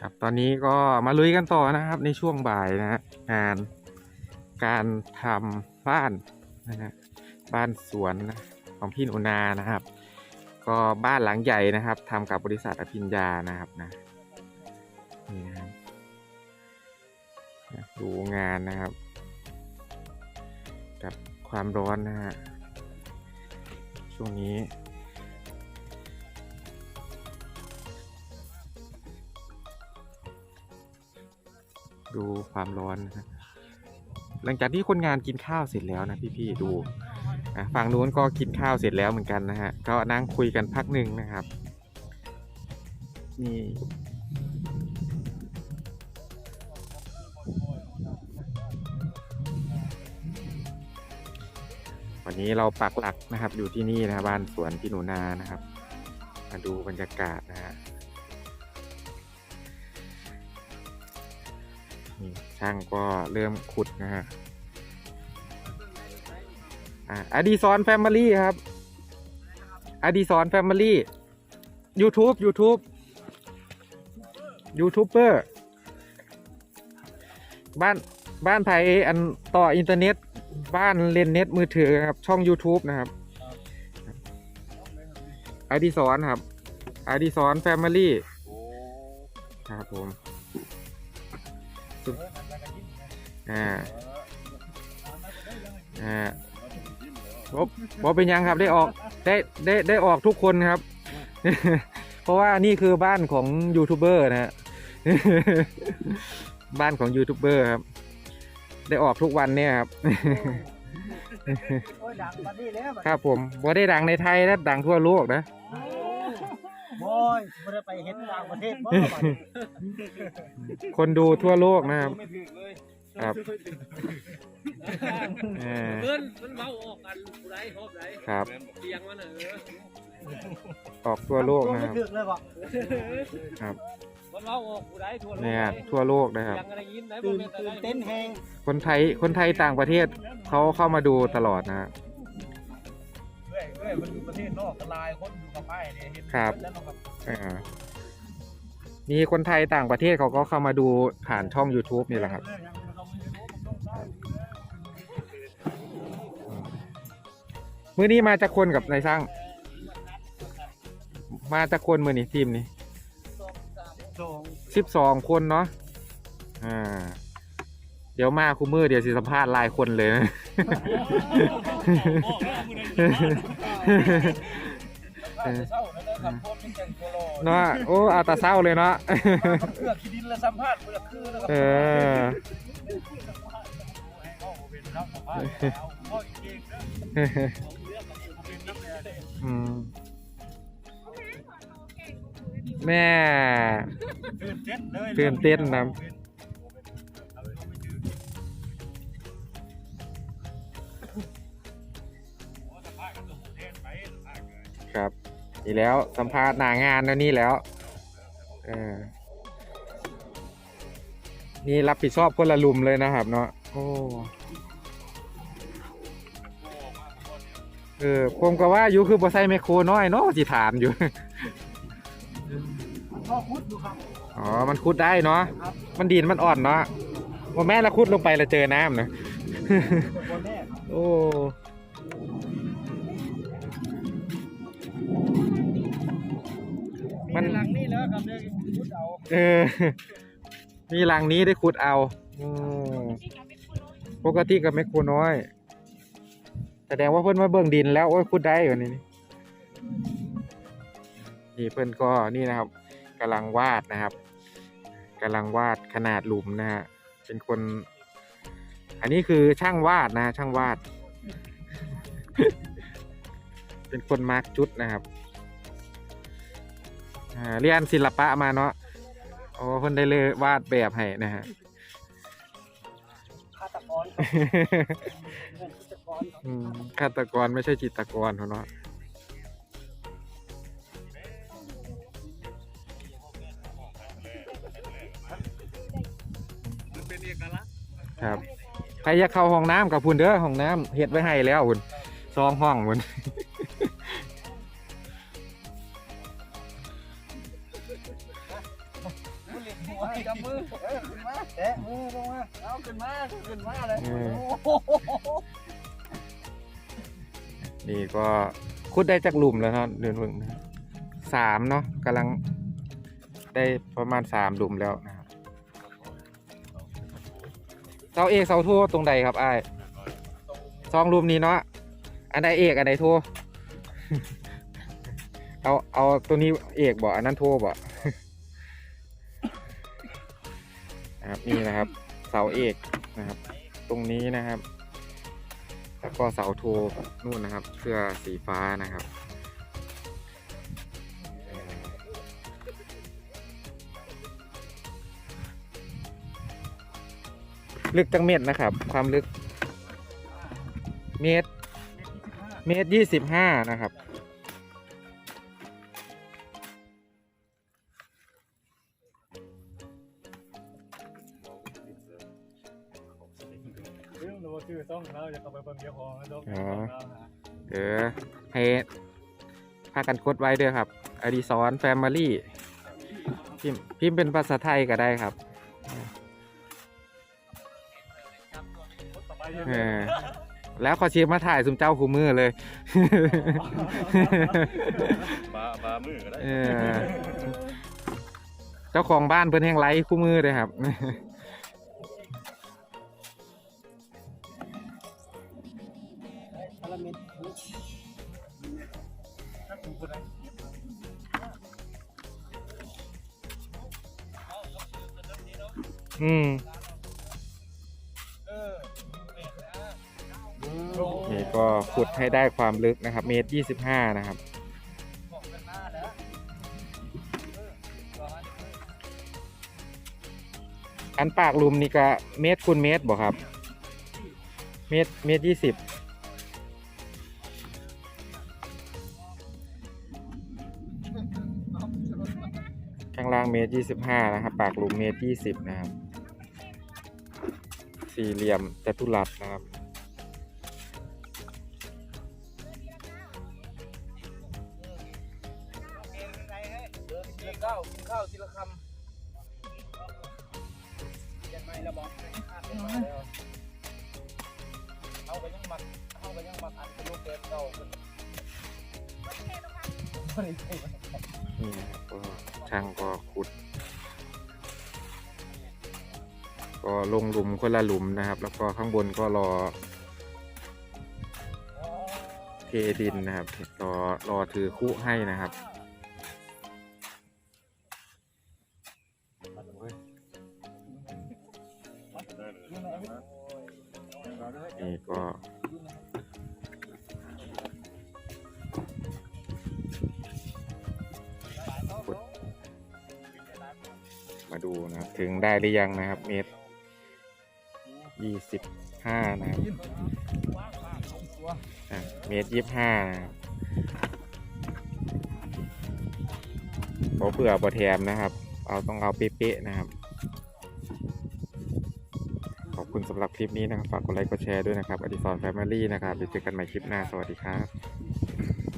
ครับตอนนี้ก็มาลุยกันต่อนะครับ ในช่วงบ่ายนะฮะงานการทำบ้านนะฮะบ้านสวนนะของพี่หนูนานะครับ ก็บ้านหลังใหญ่นะครับทำกับบริษัทอภิญญานะครับนะนี่นะครับนะดูงานนะครับ กับความร้อนนะฮะช่วงนี้ ดูความร้อนนะฮะหลังจากที่คนงานกินข้าวเสร็จแล้วนะพี่ๆดูฝั่งนู้นก็กินข้าวเสร็จแล้วเหมือนกันนะฮะก็นั่งคุยกันพักหนึ่งนะครับนี่วันนี้เราปักหลักนะครับ อยู่ที่นี่นะบ้านสวนพี่หนูนานะครับ มาดูบรรยากาศนะฮะ นี่ช่างก็เริ่มขุดนะฮะออดีซอนแฟมิลี่ครับ อดีซอนแฟมิลี่ YouTube YouTube ยูทูบเบอร์บ้านบ้านไผอันต่ออินเทอร์เน็ต บ้านเล่นเน็ตมือถือครับ ช่อง YouTube นะครับอดีซอนครับอดีซอนแฟมิลี่ครับผม อ่าอ่าบอบอเป็นยังครับได้ออกได้ได้ได้ออกทุกคนครับ เพราะว่านี่คือบ้านของยูทูบเบอร์นะฮะบ้านของยูทูบเบอร์ครับ ได้ออกทุกวันเนี่ยครับโอ้ยดังมาดีแล้วครับผมบ่ได้ดังในไทยนะดังทั่วโลกนะโอ้ยไม่ได้ไปเห็นต่างประเทศบ่บัดนี้คนดูทั่วโลกนะครับไม่ถึงเลย ครับอ่าเพื่อนมันเมาออกกันผู้ใดชอบใดครับเสียงมันเออออกทั่วโลกนะคไม่รับถึกเลยบ่ครับมันเมาออกผู้ใดทั่วโลกเนี่ยทั่วโลกนะครับเสียงอะไรยินได้บ่ตื่นแม่นแต่ตื่นได้เต้นแฮงคนไทยคนไทยต่างประเทศเขาเข้ามาดูตลอดนะฮะ เรื่อยเรื่อยมันอยู่ประเทศนอกกลายคนอยู่กับไม้เนี่ยเห็นครับ แล้วมันแบบอ่ามีคนไทยต่างประเทศเขาก็เข้ามาดูผ่านช่อง YouTube นี่แหละครับ มือนี้มาจากคนกับนายช่าง มาจากคนมือนี้ทีมนี้สองสิบสองคนเนาะอ่าเดี๋ยวมาคู่มือเดี๋ยวสิสัมภาษณ์หลายคนเลยนะอาจจะเศร้าแล้วนะครับพวกที่แต่งตัวรอเนาะโอ้เอาแตาเศร้าเลยเนาะเพื่อขี้ดินและสัมภาษณ์เพื่อคือนะครับเออ อืมแม่ ตื่นเต้นเลยตื่นเต้นนะ ครับนี่แล้วสัมภาษณ์หนางานแล้วนี่แล้วเออนี่รับผิดชอบคนละลุมเลยนะครับเนาะโอ้ เออผมก็ว่าอยู่คือบ่ใส่ไมโครน้อยเนาะสิถามอยู่ พ่อคุดดูครับ อ๋อ มันคุดได้เนาะ ครับ มันดินมันอ่อนเนาะว่าแม่ละคุดลงไปแล้วเจอน้ำนะคนแรกครับโอ้ มัน หลังนี่แล้วครับเดี๋ยวคุดเอาเออ มีรังนี้ได้ขุดเอาอืมปกติกับแมคโครน้อย แสดงว่าเพิ่นมาเบิ่งดินแล้วโอ้ยขุดได้อยู่นี่นี่นี่เพิ่นก็นี่นะครับกำลังวาดนะครับกำลังวาดขนาดหลุมนะฮะเป็นคน อันนี้คือช่างวาดนะฮะช่างวาด เป็นคนมาร์กจุดนะครับอ่าเรียนศิลปะมาเนาะโอ้เพิ่นได้เลยวาดแบบให้นะฮะฆาตกร ครับฆาตกรครับอืมฆาตกรไม่ใช่จิตรกรเขาเนาะมันเป็นเอกลักษณ์ครับใครอยากเข้าห้องน้ำกับพุ่นเด้อห้องน้ำเฮ็ดไว้ให้แล้วพุ่นซองห้องพุ่นผู้เล่นแฮจับมือเออขึ้นมาแตะมือลงมาเอาขึ้นมาขึ้นมาเลยเออโอ้โห นี่ก็คุดได้จากหลุมแล้วเนาะเดือนพึ่งนะสามเนาะกำลังได้ประมาณสามหลุมแล้วนะครับเสาเอกเสาโทตรงใดครับไอ้ายสองหลุมนี้เนาะอันใดเอกอันใดโท เอาเอาตัวนี้เอกบ่อันนั้นโทบ่ นะครับนี่นะครับ เสาเอกนะครับ ตรงนี้นะครับ แล้วก็เสาโทนู่นนะครับ เสื้อสีฟ้านะครับ ลึกจังเมตรนะครับ ความลึก เมตร เมตรยี่สิบห้านะครับ เรื่องเราชื่อต้องเราจะเข้าไปเบิ่งเจ้าของแล้วต้องอ๋อเออให้พากันกดไว้ด้วยครับ อดีสอนแฟมิลี่พิมพ์พิมพ์เป็นภาษาไทยก็ได้ครับสบายเออแล้วขอเชียร์มาถ่ายสุมเจ้าคู่มือเลยบาบามือก็ได้เออเจ้าของบ้านเพิ่นแห่งไลค์คู่มือเลยครับ อืมนี่ก็ขุดให้ได้ความลึกนะครับ เมตรยี่สิบห้านะครับอันปากลุมนี่ก็เมตรคูณเมตรบ่ครับ เมตรเมตรยี่สิบข้างล่างเมตรยี่สิบห้านะครับ ปากลุมเมตรยี่สิบนะครับ สี่เหลี่ยมจัตุรัสนะครับกินข้าวกินข้าวทีละคำยังไงละบอกเอาไปยังมักเอาไปยังมักอันเป็นลูกเกดเก่าเป็นนี่นะครับก็ช่างก็ขุด ก็ลงหลุมคนละหลุมนะครับ แล้วก็ข้างบนก็รอ เทดินนะครับรอรอถือคู่ให้นะครับนี่ก็มาดูนะครับ ถึงได้หรือยังนะครับเมตร ยี่สิบห้านะครับอะเมตรยี่สิบห้าเพราะเผื่อบอแถมนะครับ เอาต้องเอาเป๊ะๆนะครับ ขอบคุณสำหรับคลิปนี้นะครับ ฝากกดไลค์กดแชร์ด้วยนะครับอดิสรแฟมิลี่นะครับไปเจอกันใหม่คลิปหน้า สวัสดีครับ